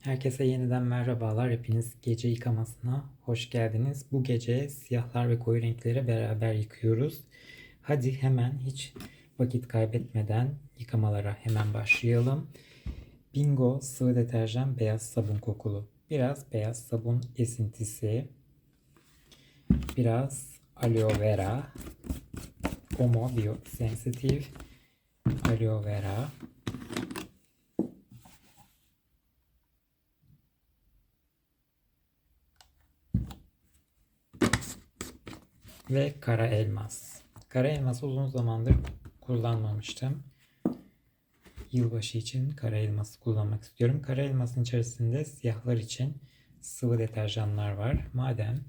Herkese yeniden merhabalar. Hepiniz gece yıkamasına hoş geldiniz. Bu gece siyahlar ve koyu renkleri beraber yıkıyoruz. Hadi hemen hiç vakit kaybetmeden yıkamalara hemen başlayalım. Bingo sıvı deterjan beyaz sabun kokulu. Biraz beyaz sabun esintisi. Biraz aloe vera. Omo biosensitif. Aloe vera. Ve kara elmas. Kara elması uzun zamandır kullanmamıştım. Yılbaşı için kara elması kullanmak istiyorum. Kara elmasın içerisinde siyahlar için sıvı deterjanlar var. Madem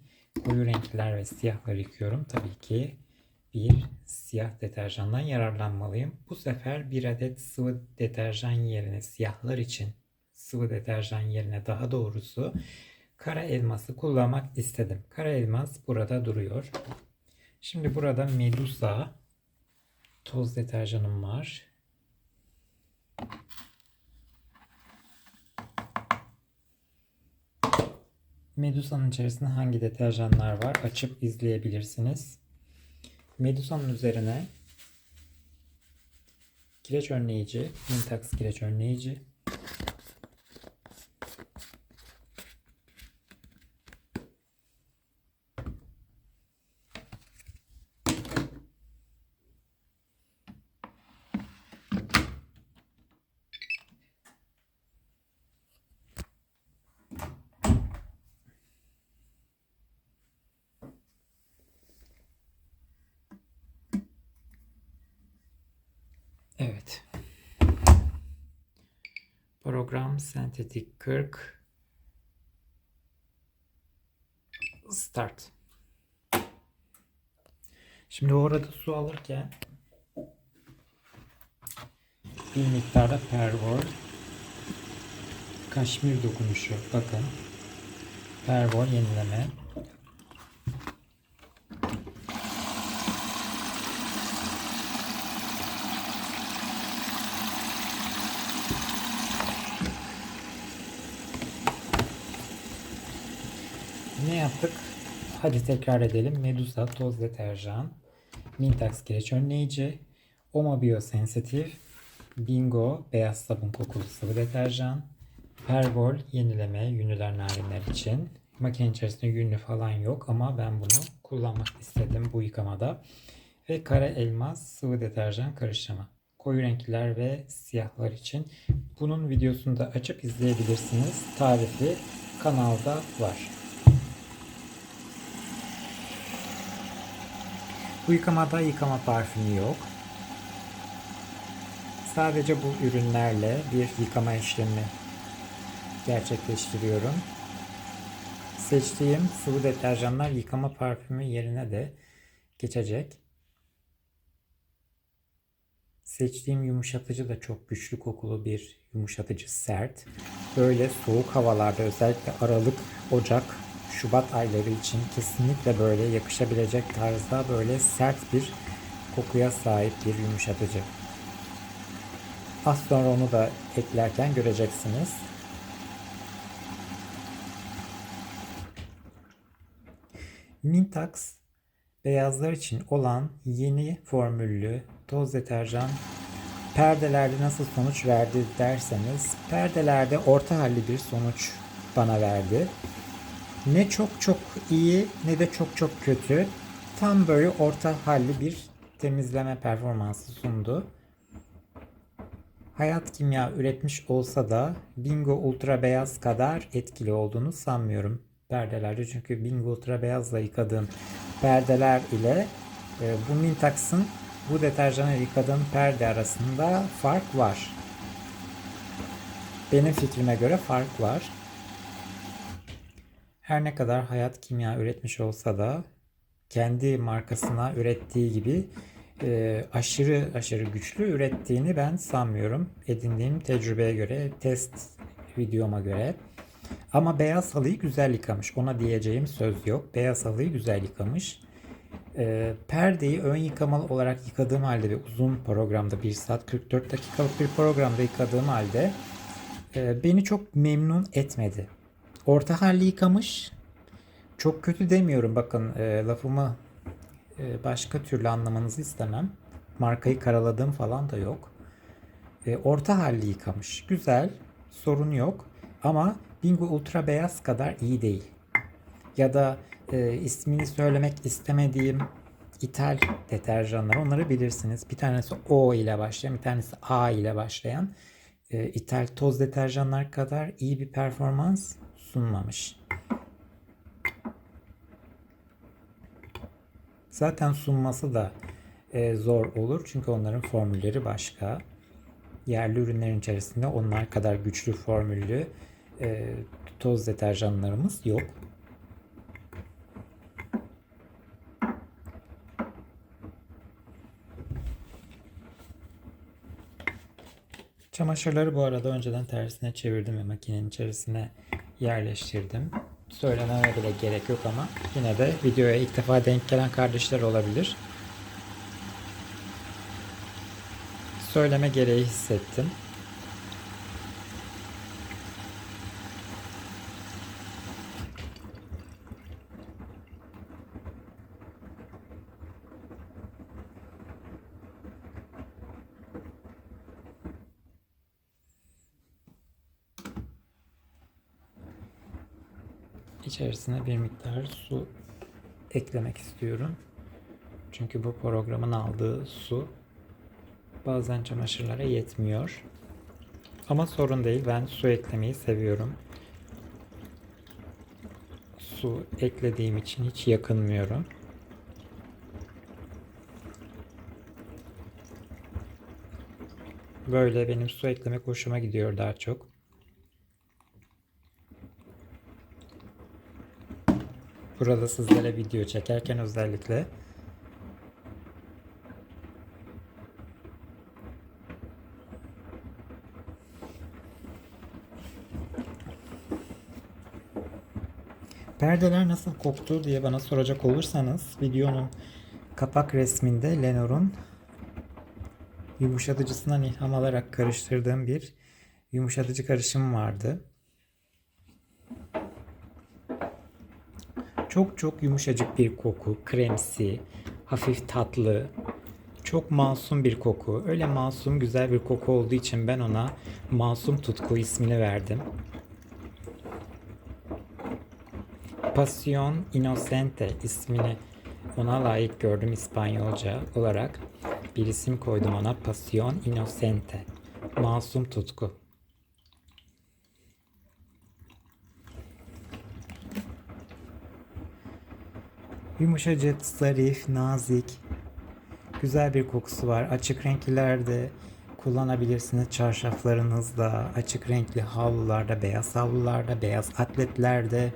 koyu renkler ve siyahlar yıkıyorum tabii ki bir siyah deterjandan yararlanmalıyım. Bu sefer bir adet sıvı deterjan yerine siyahlar için sıvı deterjan yerine daha doğrusu kara elması kullanmak istedim. Kara elmas burada duruyor. Şimdi burada Medusa toz deterjanım var. Medusa'nın içerisinde hangi deterjanlar var açıp izleyebilirsiniz. Medusa'nın üzerine kireç önleyici, Mintax kireç önleyici, Evet. Program sentetik 40 start. Şimdi orada su alırken bir miktarda pervol kaşmir dokunuşu bakın pervol yenileme Ne yaptık? Hadi tekrar edelim. Medusa toz deterjan, Mintax kireç önleyici, Omo biosensitif, Bingo beyaz sabun kokulu sıvı deterjan, Pervol yenileme yünlüler narinler için. Makine içerisinde yünlü falan yok ama ben bunu kullanmak istedim bu yıkamada. Ve kara elmas sıvı deterjan karışımı. Koyu renkler ve siyahlar için. Bunun videosunu da açıp izleyebilirsiniz. Tarifi kanalda var. Bu yıkamada yıkama parfümü yok. Sadece bu ürünlerle bir yıkama işlemi gerçekleştiriyorum. Seçtiğim sıvı deterjanlar yıkama parfümü yerine de geçecek. Seçtiğim yumuşatıcı da çok güçlü kokulu bir yumuşatıcı sert. Böyle soğuk havalarda özellikle Aralık, Ocak, Şubat ayları için kesinlikle böyle yakışabilecek tarzda böyle sert bir kokuya sahip bir yumuşatıcı. Az sonra onu da eklerken göreceksiniz. Mintax beyazlar için olan yeni formüllü toz deterjan perdelerde nasıl sonuç verdi derseniz perdelerde orta halli bir sonuç bana verdi. Ne çok çok iyi ne de çok çok kötü. Tam böyle orta halli bir temizleme performansı sundu. Hayat kimya üretmiş olsa da Bingo Ultra Beyaz kadar etkili olduğunu sanmıyorum perdelerde. Çünkü Bingo Ultra Beyazla yıkadığım perdeler ile e, bu Mintax'ın bu deterjanı yıkadığım perde arasında fark var. Benim fikrime göre fark var. Her ne kadar hayat kimya üretmiş olsa da kendi markasına ürettiği gibi e, aşırı aşırı güçlü ürettiğini ben sanmıyorum. Edindiğim tecrübeye göre, test videoma göre. Ama beyaz halıyı güzel yıkamış. Ona diyeceğim söz yok. Beyaz halıyı güzel yıkamış. E, perdeyi ön yıkamalı olarak yıkadığım halde ve uzun programda 1 saat 44 dakikalık bir programda yıkadığım halde e, beni çok memnun etmedi. Orta halli yıkamış. Çok kötü demiyorum bakın e, lafımı e, başka türlü anlamanızı istemem. Markayı karaladığım falan da yok. E, orta halli yıkamış. Güzel. Sorun yok. Ama Bingo Ultra Beyaz kadar iyi değil. Ya da e, ismini söylemek istemediğim ithal deterjanlar onları bilirsiniz. Bir tanesi O ile başlayan, bir tanesi A ile başlayan e, ithal toz deterjanlar kadar iyi bir performans sunmamış. Zaten sunması da e, zor olur çünkü onların formülleri başka. Yerli ürünlerin içerisinde onlar kadar güçlü formüllü e, toz deterjanlarımız yok. Çamaşırları bu arada önceden tersine çevirdim ve makinenin içerisine yerleştirdim. Söylememe bile gerek yok ama yine de videoya ilk defa denk gelen kardeşler olabilir. Söyleme gereği hissettim. İçerisine bir miktar su eklemek istiyorum. Çünkü bu programın aldığı su bazen çamaşırlara yetmiyor. Ama sorun değil. Ben su eklemeyi seviyorum. Su eklediğim için hiç yakınmıyorum. Böyle benim su eklemek hoşuma gidiyor daha çok. Burada sizlere video çekerken özellikle Perdeler nasıl koktu diye bana soracak olursanız videonun kapak resminde Lenore'un yumuşatıcısından ilham alarak karıştırdığım bir yumuşatıcı karışım vardı. Çok çok yumuşacık bir koku, kremsi, hafif tatlı, çok masum bir koku. Öyle masum güzel bir koku olduğu için ben ona Masum Tutku ismini verdim. Pasión Inocente ismini ona layık gördüm İspanyolca olarak. Bir isim koydum ona Pasión Inocente. Masum tutku. Yumuşacık, zarif, nazik. Güzel bir kokusu var. Açık renklerde kullanabilirsiniz çarşaflarınızda, açık renkli havlularda, beyaz havlularda, beyaz atletlerde,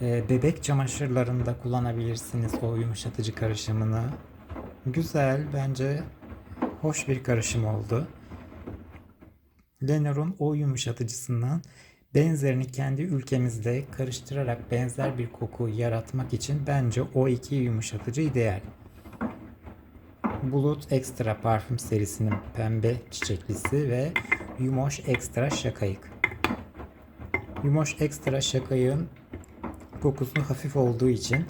e, bebek çamaşırlarında kullanabilirsiniz o yumuşatıcı karışımını. Güzel, bence hoş bir karışım oldu. Lenore'un o yumuşatıcısından benzerini kendi ülkemizde karıştırarak benzer bir koku yaratmak için bence o iki yumuşatıcı ideal. Bulut Extra parfüm serisinin pembe çiçeklisi ve Yumoş Extra şakayık. Yumoş Extra şakayığın kokusu hafif olduğu için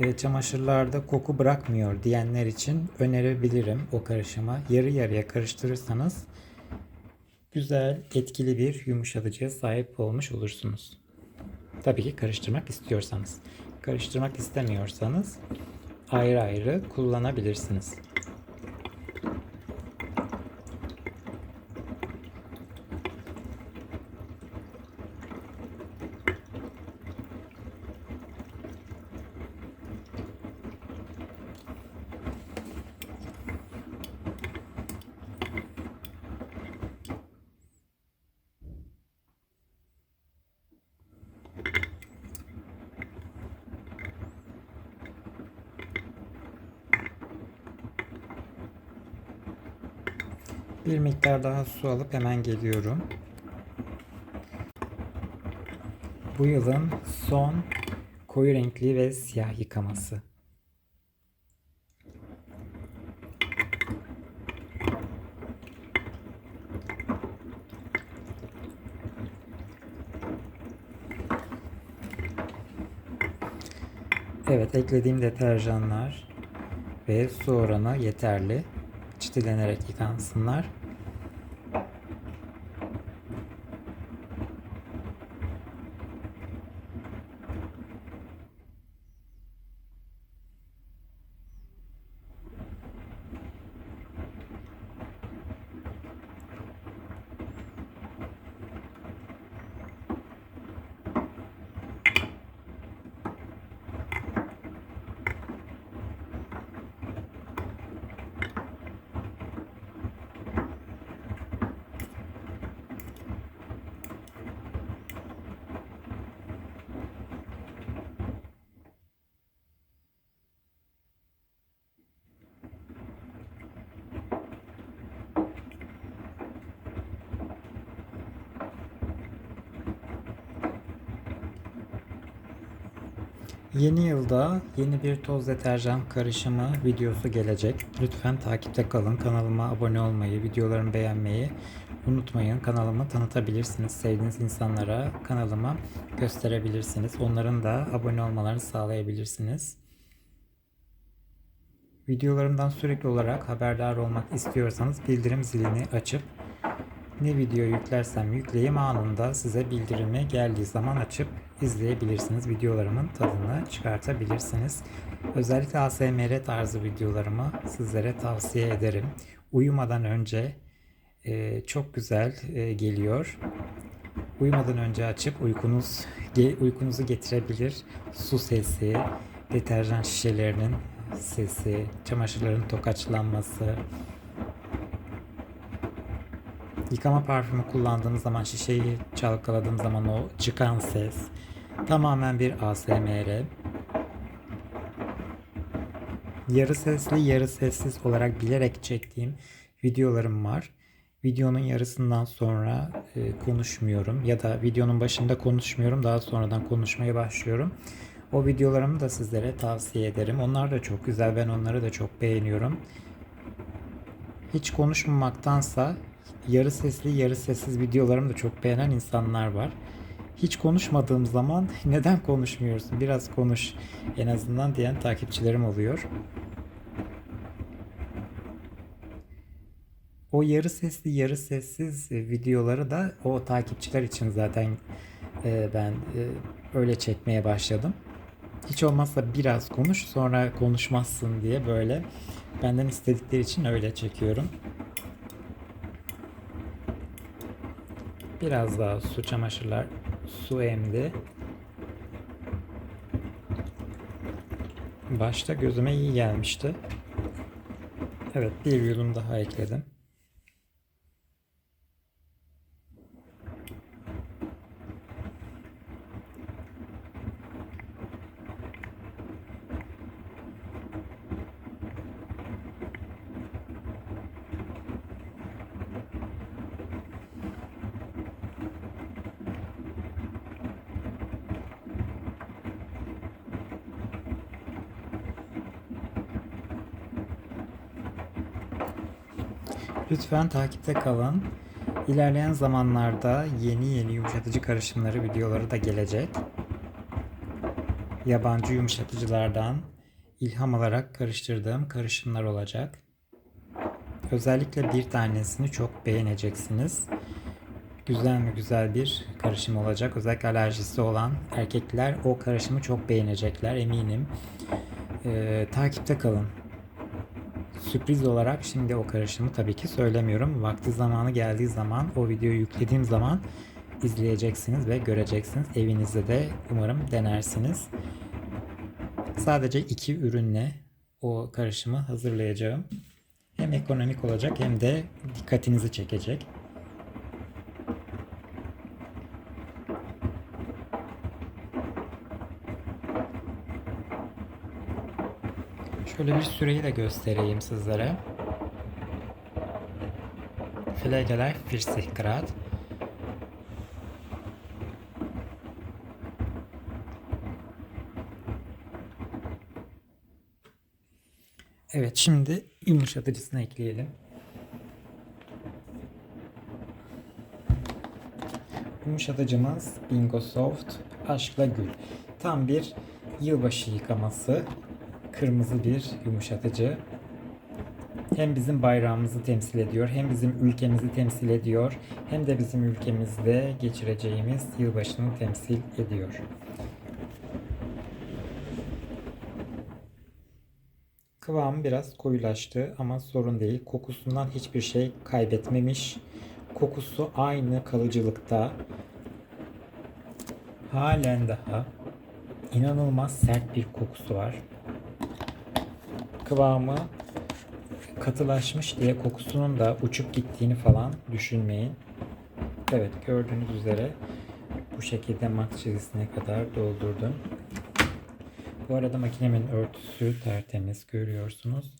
e, çamaşırlarda koku bırakmıyor diyenler için önerebilirim o karışıma. Yarı yarıya karıştırırsanız güzel, etkili bir yumuşatıcıya sahip olmuş olursunuz. Tabii ki karıştırmak istiyorsanız. Karıştırmak istemiyorsanız ayrı ayrı kullanabilirsiniz. Bir miktar daha su alıp hemen geliyorum. Bu yılın son koyu renkli ve siyah yıkaması. Evet eklediğim deterjanlar ve su oranı yeterli. Çitilenerek yıkansınlar. Yeni yılda yeni bir toz deterjan karışımı videosu gelecek. Lütfen takipte kalın. Kanalıma abone olmayı, videolarımı beğenmeyi unutmayın. Kanalımı tanıtabilirsiniz. Sevdiğiniz insanlara kanalıma gösterebilirsiniz. Onların da abone olmalarını sağlayabilirsiniz. Videolarımdan sürekli olarak haberdar olmak istiyorsanız bildirim zilini açıp ne video yüklersem yükleyeyim anında size bildirimi geldiği zaman açıp izleyebilirsiniz. Videolarımın tadını çıkartabilirsiniz. Özellikle ASMR tarzı videolarımı sizlere tavsiye ederim. Uyumadan önce e, çok güzel e, geliyor. Uyumadan önce açıp uykunuz ge- uykunuzu getirebilir. Su sesi, deterjan şişelerinin sesi, çamaşırların tokaçlanması, Yıkama parfümü kullandığım zaman şişeyi çalkaladığım zaman o çıkan ses tamamen bir ASMR. Yarı sesli yarı sessiz olarak bilerek çektiğim videolarım var. Videonun yarısından sonra e, konuşmuyorum ya da videonun başında konuşmuyorum daha sonradan konuşmaya başlıyorum. O videolarımı da sizlere tavsiye ederim. Onlar da çok güzel. Ben onları da çok beğeniyorum. Hiç konuşmamaktansa yarı sesli yarı sessiz videolarımı da çok beğenen insanlar var. Hiç konuşmadığım zaman neden konuşmuyorsun biraz konuş en azından diyen takipçilerim oluyor. O yarı sesli yarı sessiz videoları da o takipçiler için zaten e, ben e, öyle çekmeye başladım. Hiç olmazsa biraz konuş sonra konuşmazsın diye böyle benden istedikleri için öyle çekiyorum. Biraz daha su çamaşırlar su emdi. Başta gözüme iyi gelmişti. Evet bir yudum daha ekledim. Lütfen takipte kalın. İlerleyen zamanlarda yeni yeni yumuşatıcı karışımları videoları da gelecek. Yabancı yumuşatıcılardan ilham alarak karıştırdığım karışımlar olacak. Özellikle bir tanesini çok beğeneceksiniz. Güzel mi güzel bir karışım olacak. Özellikle alerjisi olan erkekler o karışımı çok beğenecekler eminim. Ee, takipte kalın. Sürpriz olarak şimdi o karışımı tabii ki söylemiyorum. Vakti zamanı geldiği zaman o videoyu yüklediğim zaman izleyeceksiniz ve göreceksiniz. Evinizde de umarım denersiniz. Sadece iki ürünle o karışımı hazırlayacağım. Hem ekonomik olacak hem de dikkatinizi çekecek. Şöyle bir süreyi de göstereyim sizlere. Pflegeler 40 Grad. Evet şimdi yumuşatıcısını ekleyelim. Yumuşatıcımız Bingo Soft Aşkla Gül. Tam bir yılbaşı yıkaması. Kırmızı bir yumuşatıcı. Hem bizim bayrağımızı temsil ediyor, hem bizim ülkemizi temsil ediyor, hem de bizim ülkemizde geçireceğimiz yılbaşını temsil ediyor. Kıvamı biraz koyulaştı ama sorun değil. Kokusundan hiçbir şey kaybetmemiş. Kokusu aynı kalıcılıkta. Halen daha inanılmaz sert bir kokusu var. Kıvamı katılaşmış diye kokusunun da uçup gittiğini falan düşünmeyin. Evet gördüğünüz üzere bu şekilde max çizgisine kadar doldurdum. Bu arada makinemin örtüsü tertemiz görüyorsunuz.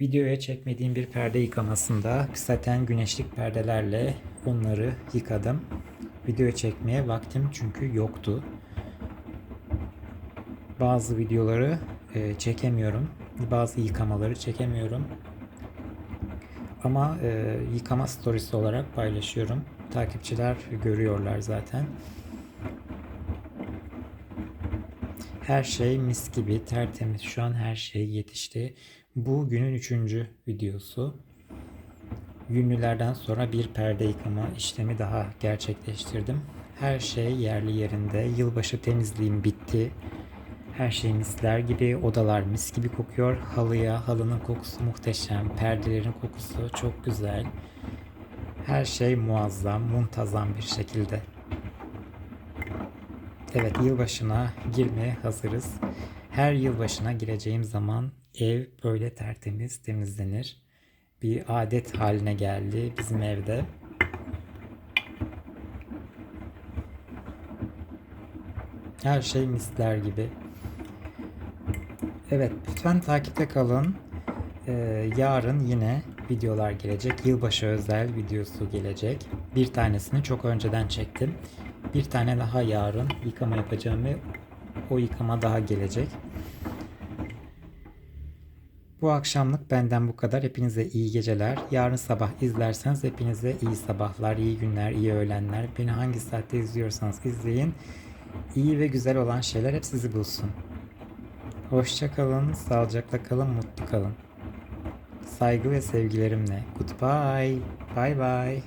Videoya çekmediğim bir perde yıkamasında saten güneşlik perdelerle onları yıkadım. Videoya çekmeye vaktim çünkü yoktu. Bazı videoları e, Bazı yıkamaları çekemiyorum. Ama e, yıkama storiesi olarak paylaşıyorum. Takipçiler görüyorlar zaten. Her şey mis gibi tertemiz. Şu an her şey yetişti. Bu günün üçüncü videosu. Yünlülerden sonra bir perde yıkama işlemi daha gerçekleştirdim. Her şey yerli yerinde. Yılbaşı temizliğim bitti. Her şey misler gibi, odalar mis gibi kokuyor. Halıya, halının kokusu muhteşem, perdelerin kokusu çok güzel. Her şey muazzam, muntazam bir şekilde. Evet, yılbaşına girmeye hazırız. Her yılbaşına gireceğim zaman ev böyle tertemiz temizlenir. Bir adet haline geldi bizim evde. Her şey misler gibi. Evet, lütfen takipte kalın. Ee, yarın yine videolar gelecek. Yılbaşı özel videosu gelecek. Bir tanesini çok önceden çektim. Bir tane daha yarın yıkama yapacağım ve o yıkama daha gelecek. Bu akşamlık benden bu kadar. Hepinize iyi geceler. Yarın sabah izlerseniz hepinize iyi sabahlar, iyi günler, iyi öğlenler. Beni hangi saatte izliyorsanız izleyin. İyi ve güzel olan şeyler hep sizi bulsun. Hoşça kalın, sağlıcakla kalın, mutlu kalın. Saygı ve sevgilerimle. Goodbye. Bye bye.